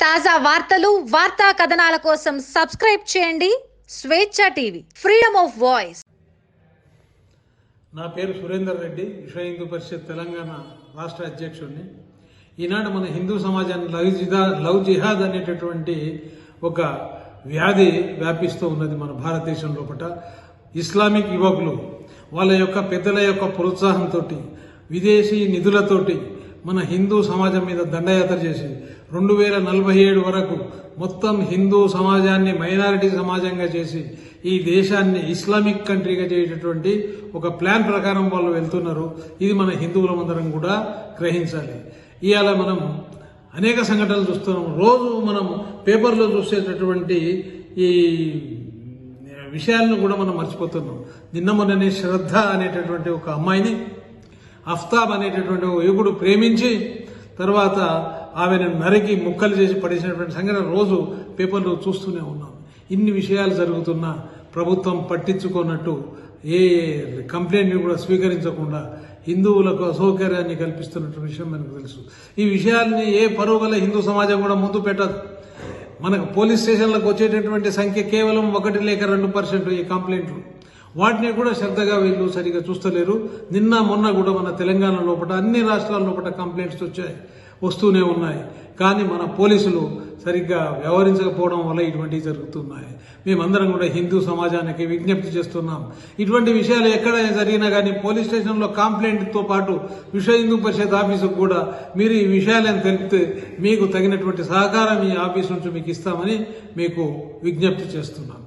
తాజా వార్తలు వార్తా కథనాల కోసం సబ్స్క్రైబ్ చేయండి. స్వేచ్ఛ టీవీ ఫ్రీడమ్ ఆఫ్ వాయిస్. నా పేరు సురేందర్ రెడ్డి విశ్వ హిందూ పరిషత్ తెలంగాణ రాష్ట్ర అధ్యక్షుడిని. ఈనాడు మన హిందూ సమాజాన్ని లవ్ జిహాద్ లవ్ జిహాద్ అనేటటువంటి ఒక వ్యాధి వ్యాపిస్తూ ఉన్నది మన భారతదేశం లోపల ఇస్లామిక్ యువకులు వాళ్ళ యొక్క పెద్దల యొక్క ప్రోత్సాహంతో విదేశీ నిధులతోటి మన హిందూ సమాజం మీద దండయాత్ర చేసి రెండు వేల నలభై ఏడు వరకు మొత్తం హిందూ సమాజాన్ని మైనారిటీ సమాజంగా చేసి ఈ దేశాన్ని ఇస్లామిక్ కంట్రీగా చేసేటటువంటి ఒక ప్లాన్ ప్రకారం వాళ్ళు వెళ్తున్నారు. ఇది మన హిందువులమందరం కూడా గ్రహించాలి. ఇవాళ మనం అనేక సంఘటనలు చూస్తున్నాం. రోజు మనం పేపర్లో చూసేటటువంటి ఈ విషయాలను కూడా మనం మర్చిపోతున్నాం. నిన్న మొన్ననే శ్రద్ధ అనేటటువంటి ఒక అమ్మాయిని అఫ్తాబ్ అనేటటువంటి ఒక యువకుడు ప్రేమించి తర్వాత ఆమెను నరికి ముక్కలు చేసి పడేసినటువంటి సంఘటన రోజు పేపర్లో చూస్తూనే ఉన్నాం. ఇన్ని విషయాలు జరుగుతున్నా ప్రభుత్వం పట్టించుకున్నట్టు ఏ కంప్లైంట్ని కూడా స్వీకరించకుండా హిందువులకు అసౌకర్యాన్ని కల్పిస్తున్నట్టు విషయం మనకు తెలుసు. ఈ విషయాల్ని ఏ పరువు గల హిందూ సమాజం కూడా ముందు పెట్టదు. మనకు పోలీస్ స్టేషన్లకు వచ్చేటటువంటి సంఖ్య కేవలం ఒకటి లేక రెండు పర్సెంట్ ఈ కంప్లైంట్లు. వాటిని కూడా శ్రద్ధగా వీళ్ళు సరిగా చూస్తలేరు. నిన్న మొన్న కూడా మన తెలంగాణ లోపల అన్ని రాష్ట్రాల లోపల కంప్లైంట్స్ వచ్చాయి. వస్తూనే ఉన్నాయి. కానీ మన పోలీసులు సరిగ్గా వ్యవహరించకపోవడం వల్ల ఇటువంటివి జరుగుతున్నాయి. మేమందరం కూడా హిందూ సమాజానికి విజ్ఞప్తి చేస్తున్నాం. ఇటువంటి విషయాలు ఎక్కడైనా జరిగినా కానీ పోలీస్ స్టేషన్లో కంప్లైంట్తో పాటు విశ్వ హిందూ పరిషత్ ఆఫీసుకు కూడా మీరు ఈ విషయాలను తెలిపితే మీకు తగినటువంటి సహకారం ఈ ఆఫీస్ నుంచి మీకు ఇస్తామని మీకు విజ్ఞప్తి చేస్తున్నాం.